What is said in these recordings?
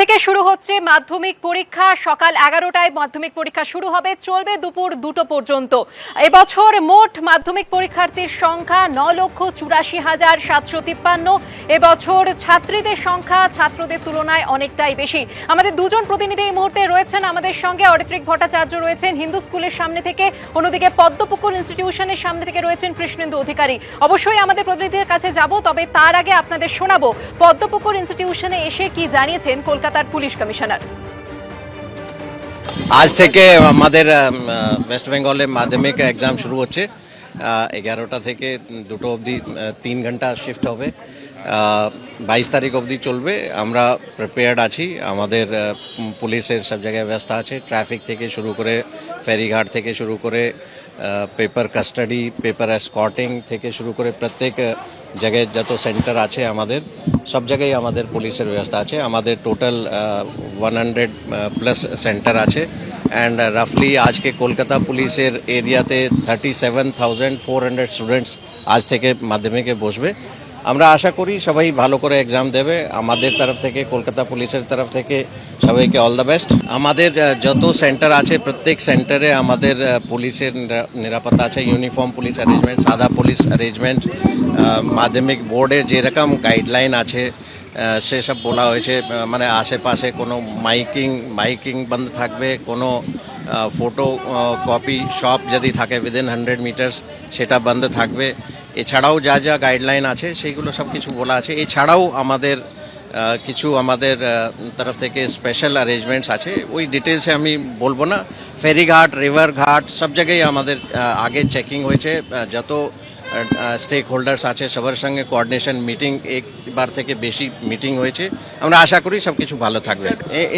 থেকে শুরু হচ্ছে মাধ্যমিক পরীক্ষা। সকাল এগারোটায় মাধ্যমিক পরীক্ষা শুরু হবে। চলবে দুপুর দুটো পর্যন্ত। এবছর মোট মাধ্যমিক পরীক্ষার্থীর সংখ্যা ন লক্ষ চুরাশি হাজার সাতশো তিপ্পান্ন। এবছর ছাত্রীদের সংখ্যা ছাত্রদের তুলনায় অনেকটাই বেশি। আমাদের দুজন প্রতিনিধি এই মুহূর্তে রয়েছেন। আমাদের সঙ্গে অরিত্রিক ভট্টাচার্য রয়েছেন। হিন্দু স্কুলের সামনে থেকে। অন্যদিকে পদ্মপুকুর ইনস্টিটিউশনের সামনে থেকে রয়েছেন কৃষ্ণেন্দু অধিকারী। অবশ্যই আমাদের প্রতিনিধির কাছে যাব, তবে তার আগে আপনাদের শোনাবো, পদ্মপুকুর ইনস্টিটিউশনে এসে কি জানিয়েছেন কলকাতার পুলিশ কমিশনার। আজ থেকে আমাদের ওয়েস্ট বেঙ্গলে মাধ্যমিক এক্সাম শুরু হচ্ছে। এগারোটা থেকে দুটো অবধি তিন ঘণ্টা শিফট হবে। বাইশ তারিখ অবধি চলবে। আমরা প্রিপেয়ার্ড আছি। আমাদের পুলিশের সব জায়গায় ব্যবস্থা আছে। ট্রাফিক থেকে শুরু করে ফেরিঘাট থেকে শুরু করে পেপার কাস্টাডি পেপার স্কটিং থেকে শুরু করে প্রত্যেক জায়গায় যত সেন্টার আছে আমাদের, সব জায়গায় আমাদের পুলিশের ব্যবস্থা আছে। আমাদের total one hundred plus centre আছে। অ্যান্ড রাফলি আজকে কলকাতা পুলিশের এরিয়াতে thirty seven thousand four hundred students আজ থেকে মাধ্যমিকে বসবে। আমরা আশা করি সবাই ভালো করে এক্সাম দেবে। আমাদের তরফ থেকে, কলকাতা পুলিশের তরফ থেকে সবাইকে অল দ্য বেস্ট আমাদের যত সেন্টার আছে, প্রত্যেক সেন্টারে আমাদের পুলিশের নিরাপত্তা আছে। ইউনিফর্ম পুলিশ অ্যারেঞ্জমেন্ট সাদা পুলিশ অ্যারেঞ্জমেন্ট মাধ্যমিক বোর্ডের যেরকম গাইডলাইন আছে সেসব বলা হয়েছে। মানে আশেপাশে কোনো মাইকিং মাইকিং বন্ধ থাকবে। কোনো ফটো কপি শপ যদি থাকে উইদিন হান্ড্রেড মিটার্স সেটা বন্ধ থাকবে। এছাড়াও যা যা গাইডলাইন আছে, সেইগুলো সব কিছু বলা আছে। এছাড়াও আমাদের কিছু আমাদের তরফ থেকে স্পেশাল অ্যারেঞ্জমেন্টস আছে। ওই ডিটেলসে আমি বলব না। ফেরিঘাট রিভার ঘাট, সব জায়গায় আমাদের আগে চেকিং হয়েছে। যত স্টেক হোল্ডার্স আছে, সবার সঙ্গে কোঅর্ডিনেশন মিটিং একবার থেকে বেশি মিটিং হয়েছে। আমরা আশা করি সব কিছু ভালো থাকবে।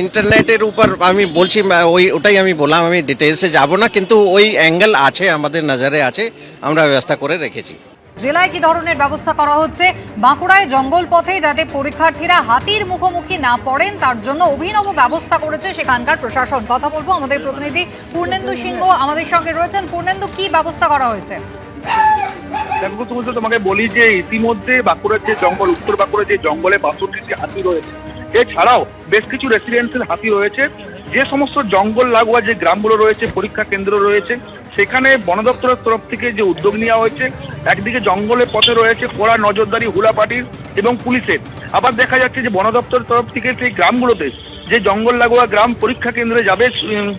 ইন্টারনেটের উপর আমি বলছি ওই, ওটাই আমি বললাম, আমি ডিটেলসে যাব না, কিন্তু ওই অ্যাঙ্গেল আছে, আমাদের নজরে আছে, আমরা ব্যবস্থা করে রেখেছি। জেলায় কি ধরনের ব্যবস্থা করা হচ্ছে? বাঁকুড়ায় জঙ্গল পথে যাতে পরীক্ষার্থীরা হাতির মুখোমুখি না পড়েন, তার জন্য অভিনব ব্যবস্থা করেছে সেখানকার প্রশাসন। কথা বলব আমাদের প্রতিনিধি পূর্ণেন্দু সিংহ আমাদের সঙ্গে রয়েছেন। পূর্ণেন্দু, কি ব্যবস্থা করা হয়েছে? তোমাকে বলি যে ইতিমধ্যে বাঁকুড়ার যে জঙ্গল, উত্তর বাঁকুড়ার যে জঙ্গলে বাষট্টিটি হাতি রয়েছে। এছাড়াও বেশ কিছু রেসিডেন্সিয়াল হাতি রয়েছে। যে সমস্ত জঙ্গল লাগোয়া যে গ্রামগুলো রয়েছে, পরীক্ষা কেন্দ্র রয়েছে, সেখানে বন দপ্তরের তরফ থেকে যে উদ্যোগ নেওয়া হয়েছে একদিকে জঙ্গলের পথে রয়েছে কড়া নজরদারি হুলাপাটির এবং পুলিশের। আবার দেখা যাচ্ছে যে বন দপ্তরের তরফ থেকে সেই গ্রামগুলোতে যে জঙ্গল লাগোয়া গ্রাম পরীক্ষা কেন্দ্রে যাবে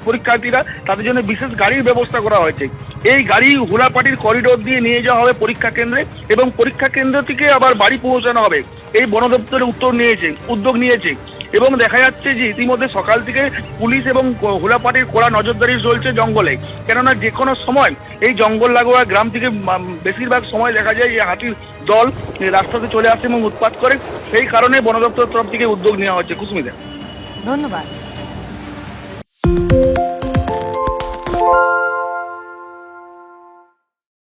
পরীক্ষার্থীরা, তাদের জন্য বিশেষ গাড়ির ব্যবস্থা করা হয়েছে। এই গাড়ি হুলাপাটির করিডোর দিয়ে নিয়ে যাওয়া হবে পরীক্ষা কেন্দ্রে এবং পরীক্ষা কেন্দ্র থেকে আবার বাড়ি পৌঁছানো হবে। এই বন দপ্তরের উত্তর নিয়েছে, উদ্যোগ নিয়েছে। এবং দেখা যাচ্ছে যে ইতিমধ্যে সকাল থেকে পুলিশ এবং হোলাপাটির কড়া নজরদারি চলছে জঙ্গলে। কেননা যে কোনো সময় এই জঙ্গল লাগোয়া গ্রাম থেকে বেশিরভাগ সময় দেখা যায় যে হাতির দল রাস্তাতে চলে আসে এবং উৎপাত করে। সেই কারণে বন দপ্তরের তরফ থেকে উদ্যোগ নেওয়া হচ্ছে। কুসুমিদা। ধন্যবাদ।